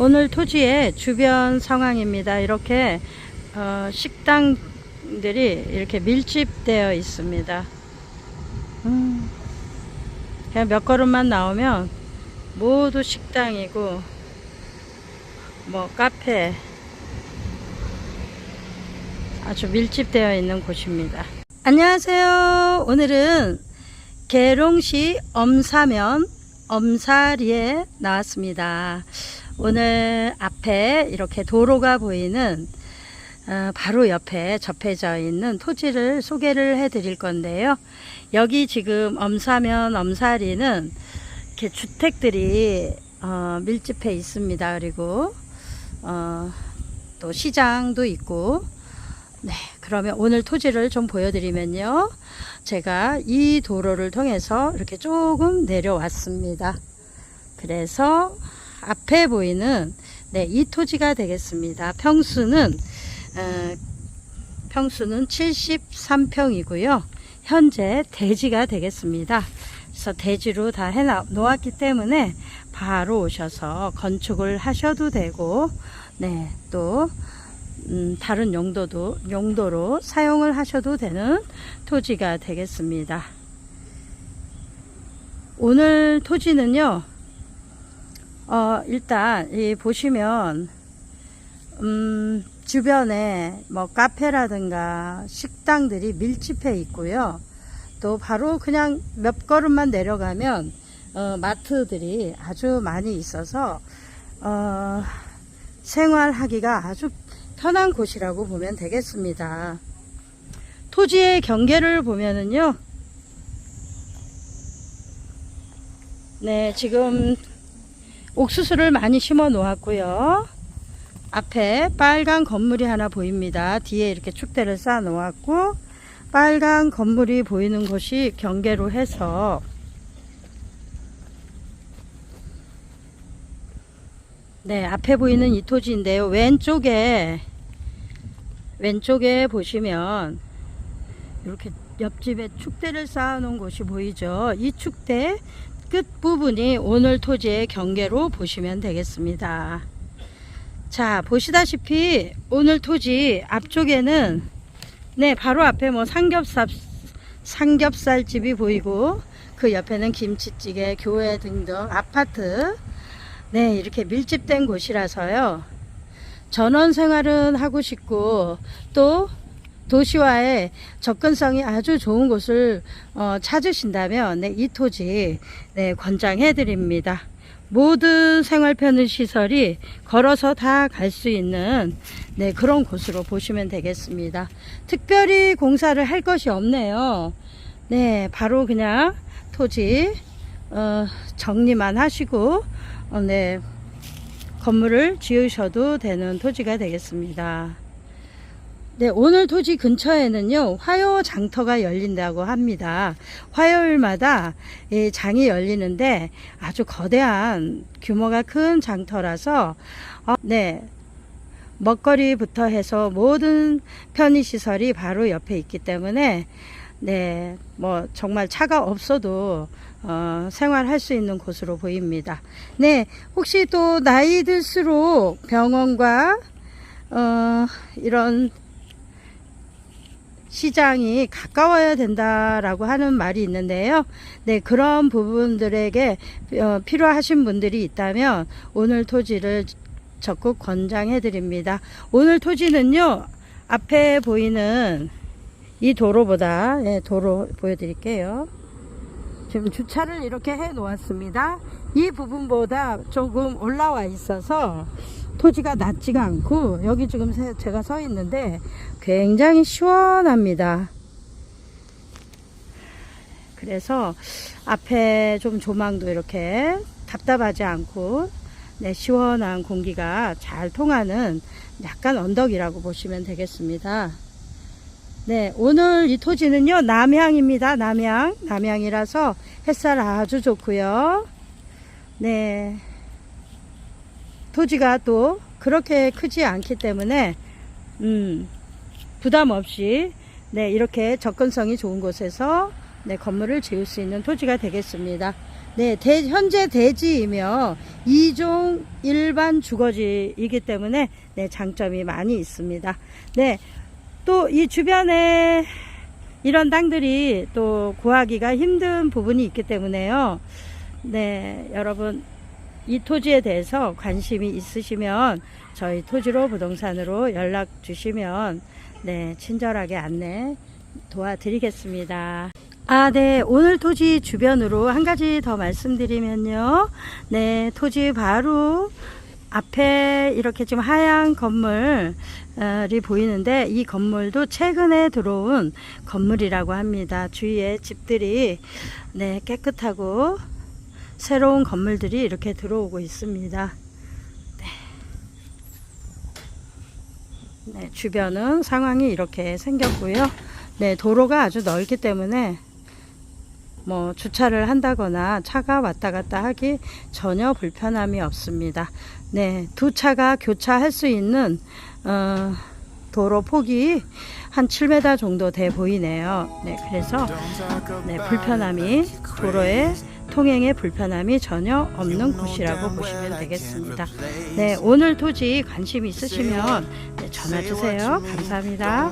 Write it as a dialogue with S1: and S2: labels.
S1: 오늘 토지의 주변 상황입니다. 이렇게 어, 식당들이 이렇게 밀집되어 있습니다. 음, 그냥 몇 걸음만 나오면 모두 식당이고 뭐 카페 아주 밀집되어 있는 곳입니다. 안녕하세요. 오늘은 계룡시 엄사면 엄사리에 나왔습니다. 오늘 앞에 이렇게 도로가 보이는 어, 바로 옆에 접해져 있는 토지를 소개를 해 드릴 건데요. 여기 지금 엄사면 엄사리는 이렇게 주택들이 어, 밀집해 있습니다. 그리고 어, 또 시장도 있고 네, 그러면 오늘 토지를 좀 보여드리면요. 제가 이 도로를 통해서 이렇게 조금 내려왔습니다. 그래서 앞에 보이는 네, 이 토지가 되겠습니다. 평수는 어, 평수는 73평이고요. 현재 대지가 되겠습니다. 그래서 대지로 다 해 놓았기 때문에 바로 오셔서 건축을 하셔도 되고, 네, 또 음, 다른 용도도 용도로 사용을 하셔도 되는 토지가 되겠습니다. 오늘 토지는요. 어, 일단 이 보시면 음, 주변에 뭐 카페라든가 식당들이 밀집해 있고요. 또 바로 그냥 몇 걸음만 내려가면 어, 마트들이 아주 많이 있어서 어, 생활하기가 아주 편한 곳이라고 보면 되겠습니다. 토지의 경계를 보면은요. 네, 지금 옥수수를 많이 심어 놓았고요. 앞에 빨간 건물이 하나 보입니다. 뒤에 이렇게 축대를 쌓아 놓았고 빨간 건물이 보이는 곳이 경계로 해서 네, 앞에 보이는 이 토지인데요. 왼쪽에 왼쪽에 보시면 이렇게 옆집에 축대를 쌓아 놓은 곳이 보이죠. 이 축대 끝 부분이 오늘 토지의 경계로 보시면 되겠습니다. 자, 보시다시피 오늘 토지 앞쪽에는 네, 바로 앞에 뭐 삼겹살 삼겹살 집이 보이고 그 옆에는 김치찌개, 교회 등등 아파트 네, 이렇게 밀집된 곳이라서요. 전원 생활은 하고 싶고 또 도시와의 접근성이 아주 좋은 곳을 어, 찾으신다면 네, 이 토지 네, 권장해 드립니다. 모든 생활 편의 시설이 걸어서 다 갈 수 있는 네, 그런 곳으로 보시면 되겠습니다. 특별히 공사를 할 것이 없네요. 네, 바로 그냥 토지 어, 정리만 하시고 어, 네, 건물을 지으셔도 되는 토지가 되겠습니다. 네, 오늘 토지 근처에는요, 화요 장터가 열린다고 합니다. 화요일마다 이 장이 열리는데 아주 거대한 규모가 큰 장터라서, 어, 네, 먹거리부터 해서 모든 편의시설이 바로 옆에 있기 때문에, 네, 뭐, 정말 차가 없어도, 어, 생활할 수 있는 곳으로 보입니다. 네, 혹시 또 나이 들수록 병원과, 어, 이런 시장이 가까워야 된다라고 하는 말이 있는데요. 네, 그런 부분들에게 어, 필요하신 분들이 있다면 오늘 토지를 적극 권장해 드립니다. 오늘 토지는요. 앞에 보이는 이 도로보다 네, 도로 보여드릴게요. 지금 주차를 이렇게 해 놓았습니다. 이 부분보다 조금 올라와 있어서 토지가 낮지가 않고 여기 지금 세- 제가 서 있는데 굉장히 시원합니다. 그래서 앞에 좀 조망도 이렇게 답답하지 않고 네, 시원한 공기가 잘 통하는 약간 언덕이라고 보시면 되겠습니다. 네, 오늘 이 토지는요, 남향입니다. 남향. 남향이라서 햇살 아주 좋고요. 네. 토지가 또 그렇게 크지 않기 때문에, 음, 부담 없이, 네, 이렇게 접근성이 좋은 곳에서 네, 건물을 지을 수 있는 토지가 되겠습니다. 네, 대- 현재 대지이며 2종 일반 주거지이기 때문에 네, 장점이 많이 있습니다. 네, 또 이 주변에 이런 땅들이 또 구하기가 힘든 부분이 있기 때문에요. 네, 여러분 이 토지에 대해서 관심이 있으시면 저희 토지로 부동산으로 연락 주시면 네, 친절하게 안내 도와드리겠습니다. 아, 네. 오늘 토지 주변으로 한 가지 더 말씀드리면요. 네, 토지 바로 앞에 이렇게 지금 하얀 건물이 보이는데 이 건물도 최근에 들어온 건물이라고 합니다. 주위에 집들이 네, 깨끗하고 새로운 건물들이 이렇게 들어오고 있습니다. 네, 주변은 상황이 이렇게 생겼고요. 네, 도로가 아주 넓기 때문에 뭐 주차를 한다거나 차가 왔다 갔다 하기 전혀 불편함이 없습니다. 네, 두 차가 교차할 수 있는 어, 도로 폭이 한 7m 정도 돼 보이네요. 네, 그래서 네, 불편함이 도로에 통행의 불편함이 전혀 없는 곳이라고 보시면 되겠습니다. 네, 오늘 토지 관심 있으시면 네, 전화 주세요. 감사합니다.